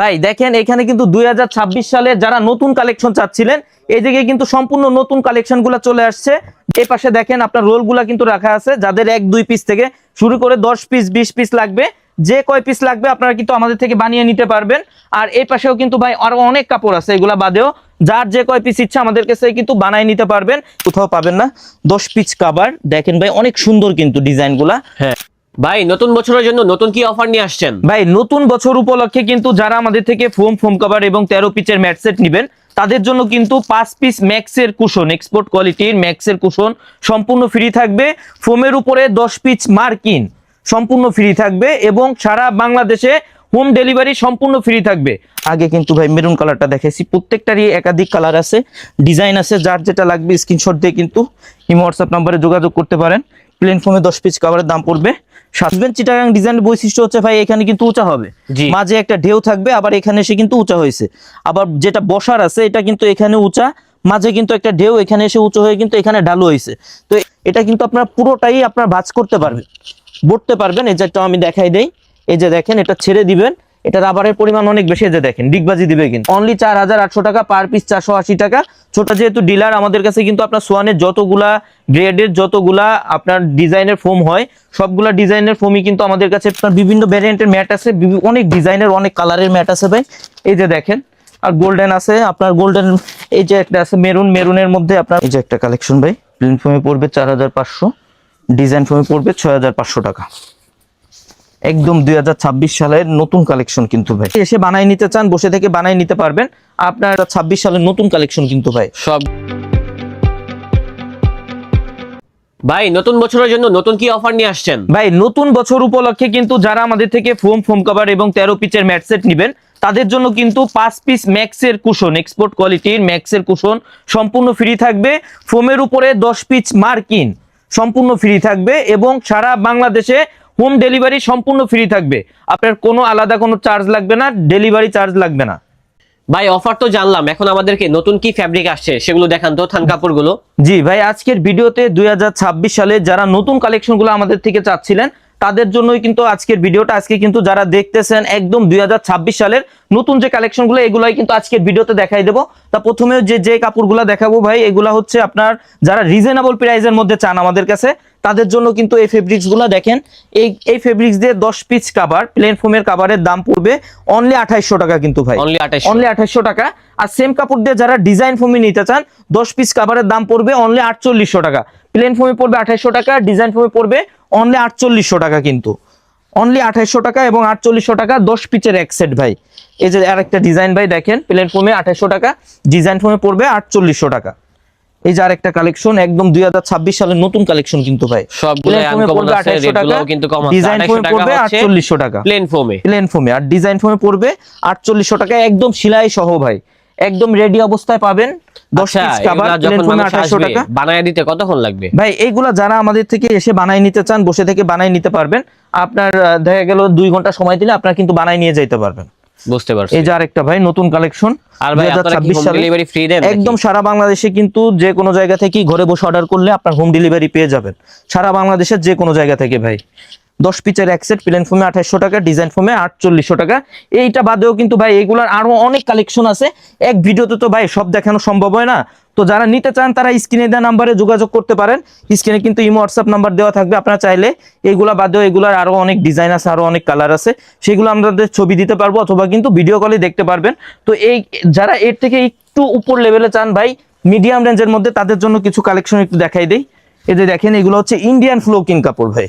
ভাই, দেখেন, এখানে কিন্তু দুই হাজার ছাব্বিশ সালে যারা নতুন কালেকশন চাচ্ছিলেন, এই দিকে কিন্তু সম্পূর্ণ নতুন কালেকশনগুলা চলে আসছে। এই পাশে দেখেন, আপনার রোলগুলা কিন্তু রাখা আছে, যাদের এক, দুই পিস থেকে শুরু করে দশ পিস বিশ পিস লাগবে। যে কয় পিস লাগবে আপনারা কিন্তু আমাদের থেকে বানিয়ে নিতে পারবেন। আর এই পাশেও কিন্তু ভাই, আরও অনেক কাপড় আছে, এগুলা বাদেও যার যে কয় পিস ইচ্ছা আমাদের কাছে কিন্তু বানাই নিতে পারবেন। কোথাও পাবেন না। দশ পিস কাবার দেখেন ভাই, অনেক সুন্দর কিন্তু ডিজাইনগুলা। হ্যাঁ। ভাই, নতুন বছরের জন্য নতুন কি অফার নিয়ে আসছেন? ভাই, নতুন বছর উপলক্ষে কিন্তু যারা আমাদের থেকে ফোম ফোম কভার এবং তেরো পিচের ম্যাট সেট নিবেন, তাদের জন্য কিন্তু পাঁচ পিস ম্যাক্সের কুশন এক্সপোর্ট কোয়ালিটির ম্যাক্সের কুশন সম্পূর্ণ ফ্রি থাকবে। ফোমের উপরে দশ পিস মার্কিন সম্পূর্ণ ফ্রি থাকবে এবং সারা বাংলাদেশে হোম ডেলিভারি সম্পূর্ণ ফ্রি থাকবে। আগে কিন্তু ভাই মেরুন কালারটা দেখেছি, প্রত্যেকটারই একাধিক কালার আছে ডিজাইন আছে, যার যেটা লাগবে স্ক্রিনশট দিয়ে কিন্তু ইমো হোয়াটসঅ্যাপ নাম্বারে যোগাযোগ করতে পারেন। প্লেন ফোমে দশ পিস কাভারের দাম পড়বে। সাতবেন চিটাগাং ডিজাইন বৈশিষ্ট্য হচ্ছে ভাই এখানে কিন্তু উঁচা হবে। মাঝে একটা ঢেউ থাকবে আবার এখানে এসে কিন্তু উঁচা হয়েছে। আবার যেটা বসার আছে এটা কিন্তু এখানে উঁচা মাঝে কিন্তু একটা ঢেউ এখানে এসে উঁচু হয়ে কিন্তু এখানে ঢালু হয়েছে। তো এটা কিন্তু আপনার পুরোটাই আপনার ভাজ করতে পারবেন বটতে পারবেন। এই যে একটা আমি দেখাই দেই। এই যে দেখেন এটা ছেড়ে দিবেন। এটা রাবারের পরিমাণ অনেক বেশি যে দেখেন, ডিগবাজি দিবে কিন্তু। অনলি চার হাজার আটশো টাকা পার পিস চারশো আশি টাকা। ছোট যেহেতু ডিলার আমাদের কাছে কিন্তু আপনার সোয়ানের যতগুলা গ্রেডের যতগুলা আপনার ডিজাইনের ফোম হয়, সবগুলা ডিজাইনের ফোমই কিন্তু আমাদের কাছে আপনার বিভিন্ন ভ্যারিয়েন্টের ম্যাট আছে অনেক ডিজাইনের, অনেক কালারের ম্যাট আছে ভাই। এই যে দেখেন, আর গোল্ডেন আছে, আপনার গোল্ডেন এই যে একটা আছে মেরুন মেরুনের মধ্যে আপনার এই যে একটা কালেকশন ভাই প্লেন ফোমে পড়বে চার হাজার পাঁচশো ডিজাইন ফোমে পড়বে ছয় হাজার পাঁচশো টাকা। একদম দুই ছাব্বিশ সালের নতুন কালেকশন কিন্তু ভাই। এসে বানাই নিতে চান বসে থেকে বানাই নিতে পারবেন। আপনার ছাব্বিশ সালের নতুন কালেকশন কিন্তু ভাই। সব ভাই নতুন বছরের জন্য নতুন কি অফার নিয়ে আসছেন? ভাই নতুন বছর উপলক্ষে কিন্তু যারা আমাদের থেকে ফোম ফোম কভার এবং তেরো পিচের ম্যাট সেট নিবেন তাদের জন্য কিন্তু পাঁচ পিস ম্যাক্সের কুশন এক্সপোর্ট কোয়ালিটির ম্যাক্সের কুশন সম্পূর্ণ ফ্রি থাকবে। ফোমের উপরে দশ পিস মার্কিন সম্পূর্ণ ফ্রি থাকবে এবং সারা বাংলাদেশে হোম ডেলিভারি সম্পূর্ণ ফ্রি থাকবে। আপনার কোনো আলাদা কোনো চার্জ লাগবে না ডেলিভারি চার্জ লাগবে না। ভাই অফার তো জানলাম। এখন আমাদেরকে নতুন কি ফ্যাব্রিক আসছে সেগুলো দেখান তো থান কাপড়গুলো। জি ভাই আজকের ভিডিওতে দুই সালে যারা নতুন কালেকশনগুলো আমাদের থেকে চাচ্ছিলেন তাদের জন্যই কিন্তু আজকের ভিডিওটা। আজকে কিন্তু যারা দেখতেছেন একদম দুই ছাব্বিশ সালের নতুন যে কালেকশনগুলো এগুলাই কিন্তু আজকের ভিডিওতে দেখাই দেবো। তা প্রথমে যে যে কাপড়গুলো দেখাবো ভাই এগুলা হচ্ছে আপনার যারা রিজনেবল প্রাইজের মধ্যে চান আমাদের কাছে তাদের জন্য কিন্তু এই ফেব্রিক্সগুলো দেখেন এই এই ফেব্রিক্স দিয়ে দশ পিস কাভার প্লেন ফোমের কাভারের দাম পড়বে অনলি আঠাইশশো টাকা কিন্তু ভাই। অনলি আঠাশশো টাকা। আর সেম কাপড় দিয়ে যারা ডিজাইন ফোমে নিতে চান দশ পিস কাভারের দাম পড়বে অনলি আটচল্লিশশো টাকা। প্লেন ফোমে পড়বে আঠাইশশো টাকা ডিজাইন ফোমে পড়বে অনলি আটচল্লিশশো টাকা কিন্তু। অনলি আঠাইশশো টাকা এবং আটচল্লিশশো টাকা দশ পিচের এক সেট ভাই। এই যে আরেকটা ডিজাইন ভাই দেখেন প্লেন ফোমে আঠাইশশো টাকা ডিজাইন ফোমে পড়বে আটচল্লিশশো টাকা। এই যে আরেকটা কালেকশন একদম দুই হাজার ছাব্বিশ সালের নতুন কালেকশন কিন্তু ভাই। সবগুলো ফোমে আনকমন পড়বে আছে টাকা রেটগুলোও কিন্তু কম আছে ডিজাইন ফোমে পড়বে হচ্ছে আটচল্লিশশো টাকা। প্লেন ফোমে প্লেন ফোমে আর ডিজাইন ফোমে পড়বে আটচল্লিশশো টাকা একদম সিলাই সহ ভাই। একদম রেডি অবস্থায় পাবেন। আচ্ছা পিস যখন টাকা। বানায় দিতে কতক্ষণ লাগবে? ভাই এইগুলা যারা আমাদের থেকে এসে বানাই নিতে চান বসে থেকে বানাই নিতে পারবেন। আপনার দেখা গেল দুই ঘণ্টা সময় দিলে আপনার কিন্তু বানাই নিয়ে যেতে পারবেন। বুঝতে পারছি। এই যে আরেকটা ভাই নতুন কালেকশন আর ভাই আপনারা কি হোম ডেলিভারি ফ্রি দেন একদম সারা বাংলাদেশে কিন্তু যে কোনো জায়গা থেকে ঘরে বসে অর্ডার করলে আপনার হোম ডেলিভারি পেয়ে যাবেন। সারা বাংলাদেশের যে কোনো জায়গা থেকে ভাই। দশ পিচের এক সেট প্লেন ফোমে আঠাশশো টাকা ডিজাইন ফোমে আটচল্লিশশো টাকা। এইটা বাদেও কিন্তু ভাই এগুলার আরও অনেক কালেকশন আছে। এক ভিডিওতে তো ভাই সব দেখানো সম্ভব হয় না। তো যারা নিতে চান, তারা স্ক্রিনে দেওয়া নাম্বারে যোগাযোগ করতে পারেন। স্ক্রিনে কিন্তু ইমো হোয়াটসঅ্যাপ নাম্বার দেওয়া থাকবে। আপনারা চাইলে এইগুলা বাদেও এগুলার আরও অনেক ডিজাইন আছে, আরও অনেক কালার আছে। সেগুলো আমাদের ছবি দিতে পারব অথবা কিন্তু ভিডিও কলে দেখতে পারবেন। তো এই যারা এর থেকে একটু উপর লেভেলে চান ভাই মিডিয়াম রেঞ্জের মধ্যে তাদের জন্য কিছু কালেকশন একটু দেখাই দেই। এই যে দেখেন এগুলো হচ্ছে ইন্ডিয়ান ফ্লোকিং কাপড় ভাই।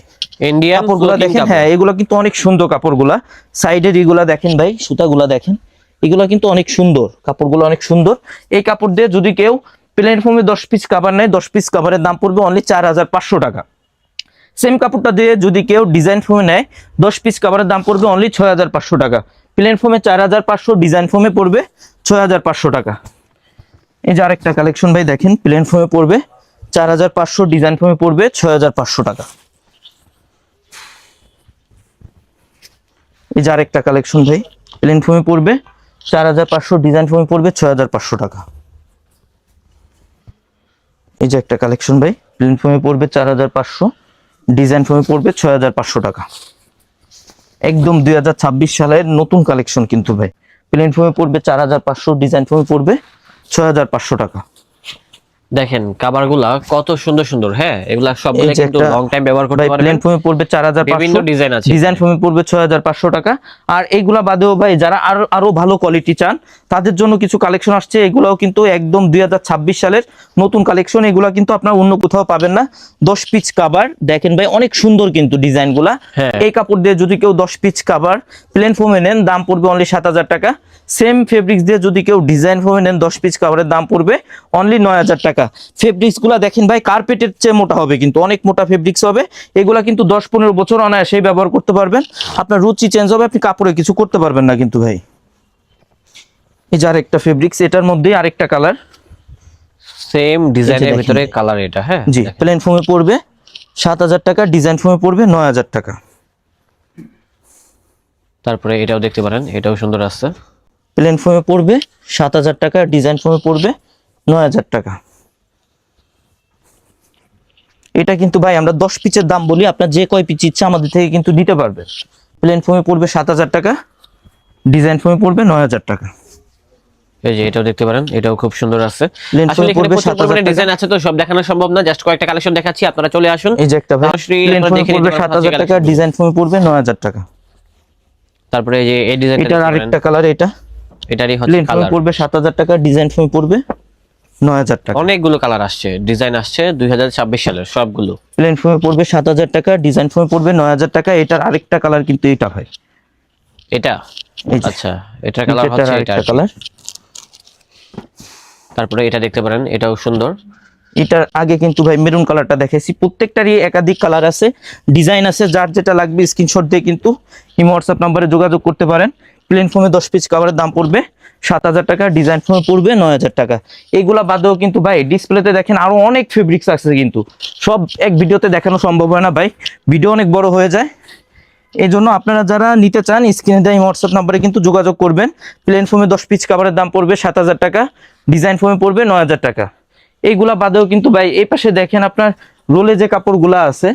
ইন্ডিয়ান কাপড়গুলো দেখেন হ্যাঁ এগুলো কিন্তু অনেক সুন্দর কাপড়গুলা। সাইডের এগুলা দেখেন ভাই সুতাগুলা দেখেন এগুলো কিন্তু অনেক সুন্দর কাপড়গুলো অনেক সুন্দর। এই কাপড় দিয়ে যদি কেউ প্লেন ফোমে দশ পিস কাভার নেয় দশ পিস কাভারের দাম পড়বে অনলি চার হাজার পাঁচশো টাকা। সেম কাপড়টা দিয়ে যদি কেউ ডিজাইন ফর্মে নেয় দশ পিস কাভারের দাম পড়বে অনলি ছয় হাজার পাঁচশো টাকা। প্লেন ফোমে চার হাজার পাঁচশো ডিজাইন ফর্মে পড়বে ছয় হাজার পাঁচশো টাকা। এই যে আরেকটা কালেকশন ভাই দেখেন প্লেন ফোমে পড়বে। চার হাজার পাঁচশো ডিজাইন ফোমে পড়বে ছয় হাজার পাঁচশো টাকা। এই যে আরেকটা কালেকশন ভাই প্লেন ফোমে পড়বে, চার হাজার পাঁচশো ডিজাইন ফোমে পড়বে ছয় হাজার পাঁচশো টাকা। এই যে একটা কালেকশন ভাই প্লেন ফোমে পড়বে চার হাজার পাঁচশো ডিজাইন ফোমে পড়বে ছয় হাজার পাঁচশো টাকা। একদম দুই হাজার ছাব্বিশ সালের নতুন কালেকশন কিন্তু ভাই প্লেন ফোমে পড়বে চার হাজার পাঁচশো ডিজাইন ফোমে পড়বে ছয় হাজার পাঁচশো টাকা। দেখেন কাবারগুলা কত সুন্দর সুন্দর হ্যাঁ? এগুলা সবগুলো কিন্তু লং টাইম ব্যবহার করতে পারবেন। প্লেন ফোমে পড়বে চার হাজার বিভিন্ন ডিজাইন আছে। ডিজাইন ফোমে পড়বে ছয় হাজার পাঁচশো টাকা। আর এইগুলা বাদেও ভাই যারা আরও আরও ভালো কোয়ালিটি চান তাদের জন্য কিছু কালেকশন আসছে। এগুলাও কিন্তু একদম দুই সালের নতুন কালেকশন এগুলা কিন্তু আপনার অন্য কোথাও পাবেন না। দশ পিচ কাবার দেখেন ভাই অনেক সুন্দর কিন্তু ডিজাইনগুলা। হ্যাঁ। এই কাপড় দিয়ে যদি কেউ দশ পিচ কাবার প্লেন ফোমে নেন দাম পড়বে অনলি সাত হাজার টাকা। সেম ফেব্রিক্স দিয়ে যদি কেউ ডিজাইন ফোমে নেন দশ পিচ কাভারের দাম পড়বে অনলি নয় হাজার টাকা। ফেব্রিক্সগুলা দেখেন ভাই কার্পেটের চেয়ে মোটা হবে কিন্তু? অনেক মোটা ফেব্রিক্স হবে। এগুলা কিন্তু দশ পনেরো বছর অনায়াসেই ব্যবহার করতে পারবেন। আপনার রুচি চেঞ্জ হবে আপনি কাপড়ে কিছু করতে পারবেন না কিন্তু ভাই। এই যে আরেকটা ফেব্রিক্স এটার মধ্যেই আরেকটা কালার সেম ডিজাইনের। ভিতরে কালার এটা হ্যাঁ? জি প্লেন ফোমে পড়বে সাত হাজার টাকা ডিজাইন ফোমে পড়বে নয় হাজার টাকা। তারপরে এটাও দেখতে পারেন এটাও সুন্দর আছে প্লেন ফোমে পড়বে সাত হাজার টাকা ডিজাইন ফোমে পড়বে নয় হাজার টাকা। এটা কিন্তু ভাই আমরা দশ পিচের দাম বলি আপনার যে কয় পিচ ইচ্ছা আমাদের থেকে কিন্তু নিতে পারবেন প্লেন ফোমে পড়বে সাত হাজার টাকা ডিজাইন ফোমে পড়বে নয় হাজার টাকা। এই যে এটাও দেখতে পারেন এটাও খুব সুন্দর আছে। আসলে এখানে প্রচুর পরিমাণে ডিজাইন আছে তো সব দেখানো সম্ভব না জাস্ট কয়েকটা কালেকশন দেখাচ্ছি আপনারা চলে আসুন। এই যে একটা ভাই প্লেন ফোমে পড়বে নিতে সাত পারেন হাজার টাকা ডিজাইন ফোমে পড়বে নয় হাজার টাকা। তারপরে এই যে এই ডিজাইনটা এটার আরেকটা কালার এটা। এটারই হচ্ছে কালার পড়বে সাত হাজার টাকা ডিজাইন ফোমে পড়বে। টাকা। অনেকগুলো কালার আসছে ডিজাইন আসছে দুই সালের সবগুলো। প্লেন পড়বে টাকা ডিজাইন পড়বে টাকা এটার আরেকটা কালার কিন্তু এটা এটা? আচ্ছা কালার হচ্ছে এটা। কালার তারপরে এটা দেখতে পারেন এটাও সুন্দর। এটার আগে কিন্তু ভাই মেরুন কালারটা দেখাইছি প্রত্যেকটারই একাধিক কালার আছে ডিজাইন আছে যার যেটা লাগবে স্ক্রিনশট দিয়ে কিন্তু ইমো হোয়াটসঅ্যাপ নাম্বারে যোগাযোগ করতে পারেন। প্লেন দশ পিস কাভারের দাম পড়বে। সাত হাজার টাকা ডিজাইন ফোমে পড়বে নয় হাজার টাকা। এইগুলা বাদেও কিন্তু ভাই ডিসপ্লেতে দেখেন আরও অনেক ফেব্রিক্স আছে কিন্তু। সব এক ভিডিওতে দেখানো সম্ভব হয় না ভাই। ভিডিও অনেক বড় হয়ে যায়। এই জন্য আপনারা যারা নিতে চান, স্ক্রিনে দেয় হোয়াটসঅ্যাপ নাম্বারে কিন্তু যোগাযোগ করবেন। প্লেন ফোমে দশ পিস কাভারের দাম পড়বে সাত হাজার টাকা ডিজাইন ফোমে পড়বে নয় হাজার টাকা। এইগুলা বাদেও কিন্তু ভাই, এই পাশে দেখেন আপনার রোলে যে কাপড়গুলা আছে,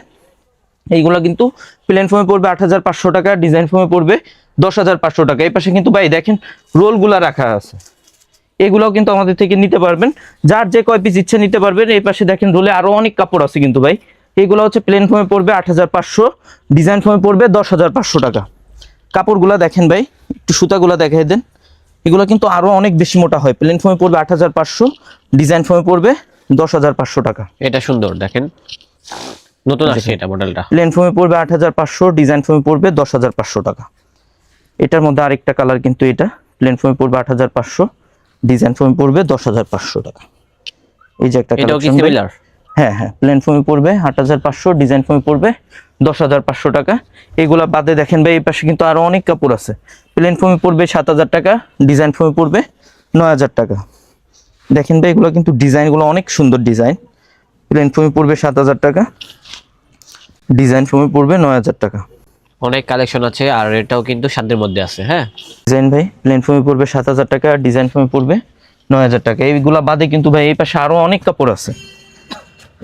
এইগুলা কিন্তু প্লেন ফোমে পড়বে আট হাজার পাঁচশো টাকা ডিজাইন ফোমে পড়বে দশ হাজার পাঁচশো টাকা। এই পাশে কিন্তু ভাই দেখেন রোলগুলা রাখা আছে। এগুলাও কিন্তু আমাদের থেকে নিতে পারবেন। যার যে কয় পিস ইচ্ছে নিতে পারবেন এই পাশে দেখেন রোলে আরও অনেক কাপড় আছে কিন্তু ভাই। এগুলো হচ্ছে প্লেন ফোমে পড়বে আট হাজার পাঁচশো ডিজাইন ফোমে পড়বে দশ হাজার পাঁচশো টাকা। কাপড়গুলা দেখেন ভাই একটু সুতাগুলা দেখাই দেন। এগুলো কিন্তু আরও অনেক বেশি মোটা হয়। প্লেন ফোমে পড়বে আট হাজার পাঁচশো ডিজাইন ফোমে পড়বে দশ হাজার পাঁচশো টাকা। এটা সুন্দর দেখেন। নতুন আসছে এটা মডেলটা প্লেন ফোমে পড়বে আট হাজার পাঁচশো ডিজাইন ফোমে পড়বে দশ হাজার পাঁচশো টাকা। এটার মধ্যে আরেকটা কালার কিন্তু এটা। প্লেন ফোমে পড়বে আট হাজার পাঁচশো ডিজাইন ফোমে পড়বে দশ হাজার পাঁচশো টাকা। এই যে একটা এটাও কি collection ভাই। সিমিলার হ্যাঁ হ্যাঁ প্লেন ফোমে পড়বে আট হাজার পাঁচশো ডিজাইন ফোমে পড়বে দশ হাজার পাঁচশো টাকা। এগুলা বাদে দেখেন ভাই এই পাশে কিন্তু আরও অনেক কাপড় আছে। প্লেন ফোমে পড়বে সাত হাজার টাকা ডিজাইন ফোমে পড়বে নয় হাজার টাকা। দেখেন ভাই এগুলো কিন্তু ডিজাইনগুলো অনেক সুন্দর ডিজাইন প্লেন ফোমে পড়বে সাত হাজার টাকা ডিজাইন ফোমে পড়বে নয় হাজার টাকা। অনেক কালেকশন আছে আর এটাও কিন্তু সাধ্যের মধ্যে আছে হ্যাঁ? ডিজাইন ভাই প্লেন ফোমে পড়বে সাত হাজার টাকা ডিজাইন ফোমে পড়বে নয় হাজার টাকা। এইগুলা বাদে কিন্তু ভাই এই পাশে আরও অনেক কাপড় আছে।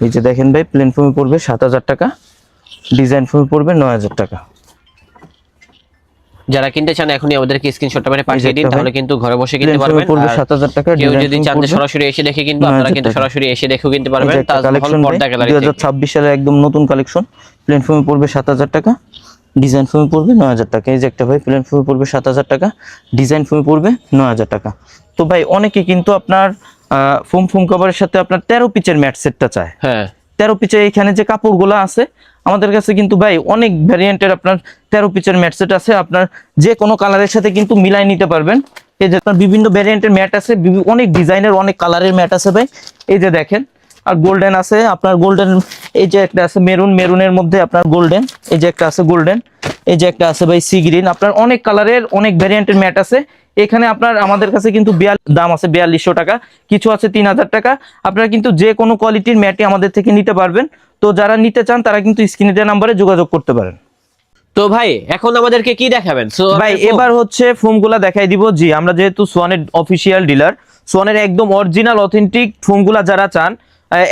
এই যে দেখেন ভাই প্লেন ফোমে পড়বে সাত হাজার টাকা ডিজাইন ফোমে পড়বে নয় হাজার টাকা। যারা কিনতে চান এখনই আমাদেরকে স্ক্রিনশটটা মানে পাঠিয়ে দিন তাহলে কিন্তু ঘরে বসে কিনতে পারবেন। পড়বে আর সাত হাজার টাকা কেউ যদি চান যে সরাসরি এসে দেখে কিন্তু আপনারা কিন্তু সরাসরি এসে দেখেও কিনতে পারবেন। তাজমহল পর্দা গ্যালারি দুই হাজার ছাব্বিশ সালে একদম নতুন কালেকশন প্লেন ফোমে পড়বে সাত হাজার টাকা ডিজাইন ফোমে পড়বে নয় হাজার টাকা। এই যে একটা ভাই প্লেন ফোমে পড়বে সাত হাজার টাকা ডিজাইন ফোমে পড়বে নয় হাজার টাকা। তো ভাই অনেকে কিন্তু আপনার ফোম ফোম কভারের সাথে আপনার তেরো পিচের ম্যাট সেটটা চায়। হ্যাঁ। তেরো পিচের এখানে যে কাপড়গুলো আছে আমাদের কাছে কিন্তু ভাই অনেক ভ্যারিয়েন্টের আপনার তেরো পিচের ম্যাট সেট আছে। আপনার যে কোনো কালারের সাথে কিন্তু মিলাই নিতে পারবেন। এই যে আপনার বিভিন্ন ভ্যারিয়েন্টের ম্যাট আছে অনেক ডিজাইনের অনেক কালারের ম্যাট আছে ভাই। এই যে দেখেন আর গোল্ডেন আছে আপনার গোল্ডেন এই যে একটা আছে মেরুন মেরুনের মধ্যে আপনার গোল্ডেন এই যে একটা আছে গোল্ডেন এই যে একটা আছে ভাই সি গ্রিন আপনার অনেক কালারের অনেক ভ্যারিয়েন্টের ম্যাট আছে। এখানে আপনার আমাদের কাছে কিন্তু দাম আছে বিয়াল্লিশশো টাকা কিছু আছে তিন হাজার টাকা। আপনারা কিন্তু যে কোনো কোয়ালিটির ম্যাটই আমাদের থেকে নিতে পারবেন। তো যারা নিতে চান তারা কিন্তু স্ক্রিনে দেওয়া নাম্বারে যোগাযোগ করতে পারেন। তো ভাই এখন আমাদেরকে কি দেখাবেন? ভাই এবার হচ্ছে ফোমগুলা দেখাই দিব। জি আমরা যেহেতু সোয়ানের অফিসিয়াল ডিলার সোয়ানের একদম অরিজিনাল অথেন্টিক ফোমগুলা যারা চান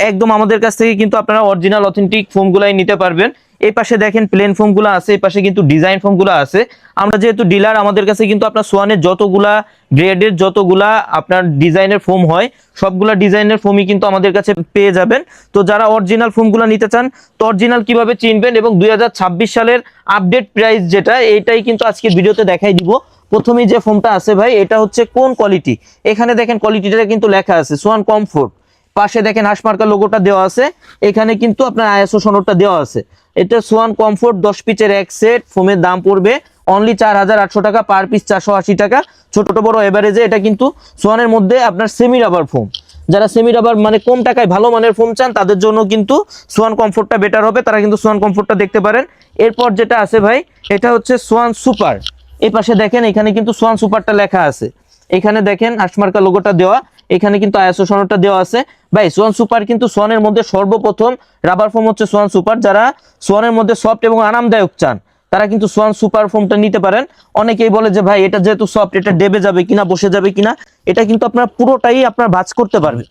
একদম আমাদের কাছ থেকে কিন্তু আপনারা অরিজিনাল অথেন্টিক ফোমগুলাই নিতে পারবেন। এই পাশে দেখেন প্লেন ফোমগুলো আছে, এই পাশে কিন্তু ডিজাইন ফোমগুলো আছে। আমরা যেহেতু ডিলার আমাদের কাছে কিন্তু আপনার সোয়ানের যতগুলা গ্রেডের যতগুলা আপনার ডিজাইনের ফোম হয়, সবগুলা ডিজাইনের ফোমই কিন্তু আমাদের কাছে পেয়ে যাবেন। তো যারা অরিজিনাল ফোমগুলো নিতে চান, তো অরিজিনাল কীভাবে চিনবেন এবং দুই হাজার ছাব্বিশ সালের আপডেট প্রাইস যেটা, এইটাই কিন্তু আজকে ভিডিওতে দেখাই দিব। প্রথমেই যে ফোমটা আছে ভাই, এটা হচ্ছে কোন কোয়ালিটি এখানে দেখেন কোয়ালিটিটা কিন্তু লেখা আছে সোয়ান কমফোর্ট পাশে দেখেন হাঁসমার্কা লোগোটা দেওয়া আছে। এখানে কিন্তু আপনার আইএসও সনদটা দেওয়া আছে। এটা সোয়ান কমফোর্ট দশ পিচের এক সেট ফোমের দাম পড়বে অনলি চার হাজার আটশো টাকা পার পিস চারশো আশি টাকা। ছোট বড় এভারেজে এটা কিন্তু সোয়ানের মধ্যে আপনার সেমি রাবার ফোম যারা সেমি রাবার মানে কম টাকায় ভালো মানের ফোম চান, তাদের জন্য কিন্তু সোয়ান কমফোর্টটা বেটার হবে। তারা কিন্তু সোয়ান কমফোর্টটা দেখতে পারেন। এরপর যেটা আছে ভাই, এটা হচ্ছে সোয়ান সুপার এই পাশে দেখেন, এখানে কিন্তু সোয়ান সুপারটা লেখা আছে। এখানে দেখেন হাসমার্কা লোগোটা দেওয়া। এখানে কিন্তু আইএসও সনদটা দেওয়া আছে। ভাই সোয়ান সুপার কিন্তু সোয়ানের মধ্যে সর্বপ্রথম রাবার ফোম হচ্ছে সোয়ান সুপার যারা সোয়ানের মধ্যে সফট এবং আরামদায়ক চান, তারা কিন্তু সোয়ান সুপার ফোমটা নিতে পারেন। অনেকেই বলে যে, ভাই, এটা যেহেতু সফট এটা ডেবে যাবে কিনা, বসে যাবে কিনা? এটা কিন্তু আপনার পুরোটাই আপনার ভাঁজ করতে পারবেন,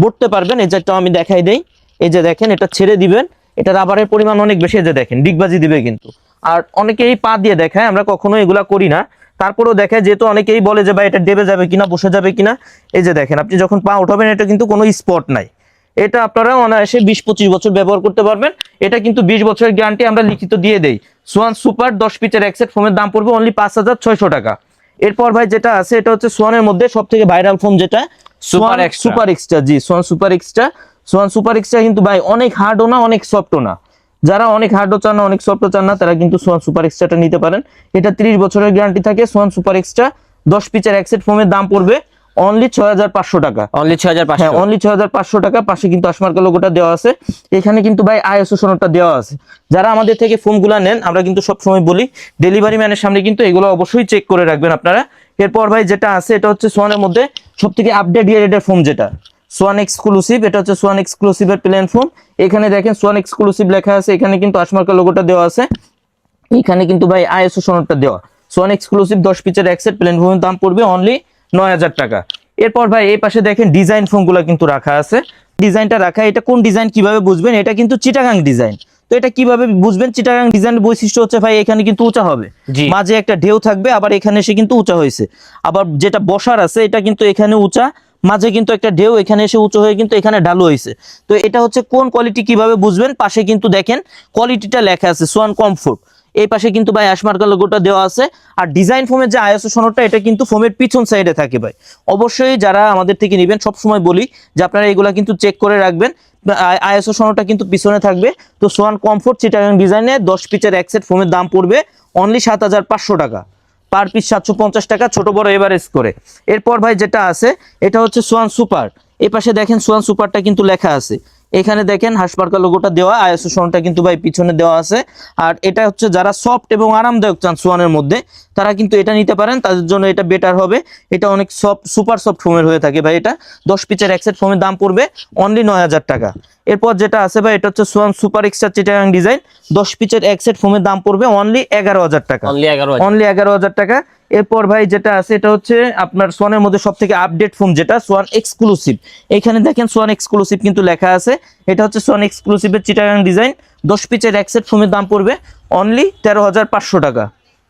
বটতে পারবেন। এই যেটা আমি দেখাই দেই। এই যে দেখেন, এটা ছেড়ে দিবেন। এটা রাবারের পরিমাণ অনেক বেশি যে দেখেন, ডিগবাজি দিবে কিন্তু। আর অনেকেই পা দিয়ে দেখায়, আমরা কখনো এগুলা করি না। তারপরেও দেখে যেহেতু অনেকেই বলে যে ভাই এটা ডেবে যাবে কিনা বসে যাবে কিনা? এই যে দেখেন আপনি যখন পা উঠাবেন এটা কিন্তু কোনো স্পট নাই। এটা আপনারা অনায়াসে বিশ পঁচিশ বছর ব্যবহার করতে পারবেন। এটা কিন্তু বিশ বছরের গ্যারান্টি আমরা লিখিত দিয়ে দেই। সোয়ান সুপার দশ পিচের একসেট ফোমের দাম পড়বে অনলি পাঁচ হাজার ছয়শো টাকা। এরপর ভাই যেটা আছে এটা হচ্ছে সোয়ানের মধ্যে সব থেকে ভাইরাল ফোম যেটা Extra। সুপার এক্সট্রা জি Swan super extra. Swan super extra কিন্তু ভাই অনেক হার্ডও না অনেক সফটও না। যারা অনেক হার্ডও চান না অনেক সফটও চান না তারা কিন্তু সোয়ান সুপার এক্সট্রাটা নিতে পারেন। এটা তিরিশ বছরের গ্যারান্টি থাকে সোয়ান সুপার এক্সট্রা দশ পিচের একসেট ফোমের দাম পড়বে অনলি ছয় হাজার পাঁচশো টাকা। অনলি ছয় হাজার হ্যাঁ পাঁচশো অনলি ছয় হাজার পাঁচশো টাকা পাশে কিন্তু আসমার্কা লোগোটা দেওয়া আছে। এখানে কিন্তু ভাই আইএসও সনদটা দেওয়া আছে। যারা আমাদের থেকে ফোনগুলো নেন আমরা কিন্তু সব সময় বলি ডেলিভারি ম্যানের সামনে কিন্তু এগুলো অবশ্যই চেক করে রাখবেন আপনারা। এরপর ভাই যেটা আছে এটা হচ্ছে সোয়ানের মধ্যে সব থেকে আপডেট ইয়ারের ফোন যেটা। সোয়ান এক্সক্লুসিভ এটা হচ্ছে সোয়ান এক্সক্লুসিভের প্লেন ফোন এখানে দেখেন সোয়ান এক্সক্লুসিভ লেখা আছে এখানে কিন্তু আসমার্কা লোগোটা দেওয়া আছে। এখানে কিন্তু ভাই আইএসও সনদটা দেওয়া। সোয়ান এক্সক্লুসিভ দশ পিচের একসেট প্লেন ফোনের দাম পড়বে অনলি নয় হাজার টাকা। এরপর ভাই এই পাশে দেখেন ডিজাইন ফোনগুলো কিন্তু রাখা আছে। ডিজাইনটা রাখা এটা কোন ডিজাইন কীভাবে বুঝবেন? এটা কিন্তু চিটাগাং ডিজাইন তো এটা কীভাবে বুঝবেন? চিটাগাং ডিজাইন বৈশিষ্ট্য হচ্ছে ভাই এখানে কিন্তু উঁচা হবে। মাঝে একটা ঢেউ থাকবে আবার এখানে এসে কিন্তু উঁচা হয়েছে। আবার যেটা বসার আছে এটা কিন্তু এখানে উঁচা। মাঝে কিন্তু একটা ঢেউ, এখানে এসে উঁচু হয়ে কিন্তু এখানে ঢালু হয়েছে তো এটা হচ্ছে কোন কোয়ালিটি কীভাবে বুঝবেন? পাশে কিন্তু দেখেন কোয়ালিটিটা লেখা আছে সোয়ান কমফোর্ট এই পাশে কিন্তু ভাই অ্যাশমার্কা লোগোটা দেওয়া আছে। আর ডিজাইন ফোমের যে আইএসও সনদটা, এটা কিন্তু ফোমের পিছন সাইডে থাকে ভাই। অবশ্যই যারা আমাদের থেকে নেবেন সব সময় বলি যে আপনারা এগুলা কিন্তু চেক করে রাখবেন। আইএসও সনদটা কিন্তু পিছনে থাকবে। তো সোয়ান কমফোর্ট চিটাগাং ডিজাইনে দশ পিচের এক সেট ফোমের দাম পড়বে অনলি সাত হাজার পাঁচশো টাকা। পার পিস সাতশো পঞ্চাশ টাকা, ছোট বড় এভারেজ করে। এরপর ভাই যেটা আছে, এটা হচ্ছে সোয়ান সুপার এ পাশে দেখেন সোয়ান সুপারটা কিন্তু লেখা আছে। এখানে দেখেন হাসপারকা লোগোটা দেওয়া আইএসও সনটা কিন্তু ভাই পিছনে দেওয়া আছে। আর এটা হচ্ছে যারা সফট এবং আরামদায়ক চান সোয়ানের মধ্যে তারা কিন্তু এটা নিতে পারেন তাদের জন্য এটা বেটার হবে। এটা অনেক সফট সুপার সফট ফোমের হয়ে থাকে ভাই এটা। দশ পিচের একসেট ফোমের দাম পড়বে অনলি নয় হাজার টাকা। এরপর যেটা আছে ভাই এটা হচ্ছে Swan super extra Chittagong design দশ পিচের একসেট ফোমের দাম পড়বে অনলি এগারো হাজার টাকা। অনলি এগারো অনলি এগারো হাজার টাকা। এরপর ভাই যেটা আছে, এটা হচ্ছে আপনার সোয়ানের মধ্যে সব থেকে আপডেট ফোন যেটা সোয়ান এক্সক্লুসিভ এখানে দেখেন সোয়ান এক্সক্লুসিভ কিন্তু লেখা আছে। এটা হচ্ছে সোয়ান এক্সক্লুসিভের চিটাগাং ডিজাইন দশ পিচের এক সেট ফোনের দাম পড়বে অনলি তেরো হাজার পাঁচশো টাকা।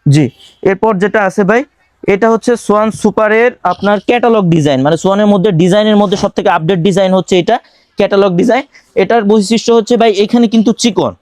জি, এরপর যেটা আছে ভাই, এটা হচ্ছে সোয়ান সুপারের আপনার ক্যাটালগ ডিজাইন মানে সোয়ানের মধ্যে ডিজাইনের মধ্যে সব থেকে আপডেট ডিজাইন হচ্ছে এটা ক্যাটালগ ডিজাইন এটার বৈশিষ্ট্য হচ্ছে ভাই, এখানে কিন্তু চিকন।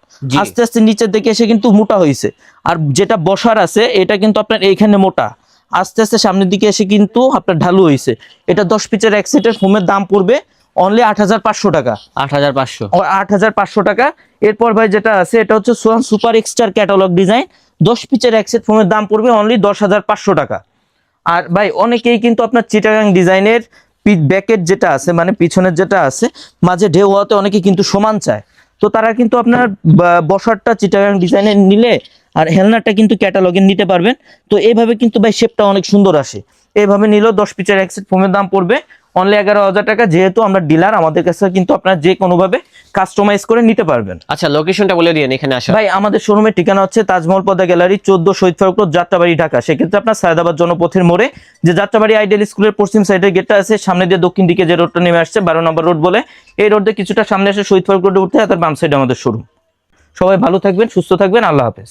আস্তে আস্তে নিচের দিকে এসে কিন্তু মোটা হয়েছে আর যেটা বসার আছে এটা কিন্তু আপনার এইখানে মোটা। আস্তে আস্তে সামনের দিকে এসে কিন্তু আপনার ঢালু হয়েছে এটা দশ পিচের এক সেটের ফোমের দাম পড়বে অনলি আট হাজার পাঁচশো টাকা। আট হাজার পাঁচশো। আট হাজার পাঁচশো টাকা। এরপর ভাই যেটা আছে এটা হচ্ছে Swan super extra catalogue design. দশ পিচের এক সেট ফোমের দাম পড়বে অনলি দশ হাজার পাঁচশো টাকা। আর ভাই অনেকেই কিন্তু আপনার চিটাগাং ডিজাইনের ব্যাকেট যেটা আছে মানে পিছনের যেটা আছে মাঝে ঢেউ হওয়াতে অনেকে কিন্তু সমান চায়। তো তারা কিন্তু আপনার বসারটা চিটাগাং ডিজাইনের নিলে আর হেলনারটা কিন্তু ক্যাটালগে নিতে পারবেন। তো এইভাবে কিন্তু ভাই শেপটা অনেক সুন্দর আসে। এইভাবে নিলেও দশ পিচের এক সেট ফোমের দাম পড়বে। অনলি এগারো হাজার টাকা, যেহেতু আমরা ডিলার আমাদের কাছে কিন্তু আপনার যে কোনোভাবে কাস্টমাইজ করে নিতে পারবেন। আচ্ছা লোকেশনটা বলে দিন এখানে আসা ভাই আমাদের শোরুমের ঠিকানা হচ্ছে তাজমহল পদা গ্যালারি চোদ্দ শহীদ ফারুক রোড, যাত্রাবাড়ি ঢাকা। সেক্ষেত্রে আপনার সায়দাবাদ জনপথের মোড়ে যে যাত্রাবাড়ি আইডিয়াল স্কুলের পশ্চিম সাইডের গেটটা আছে সামনে দিয়ে দক্ষিণ দিকে যে রোডটা নেমে আসছে বারো নম্বর রোড বলে এই রোডে কিছুটা সামনে এসে শহীদ ফারুক রোডে উঠতে তার বাম সাইডে আমাদের শোরুম সবাই ভালো থাকবেন সুস্থ থাকবেন আল্লাহ হাফেজ।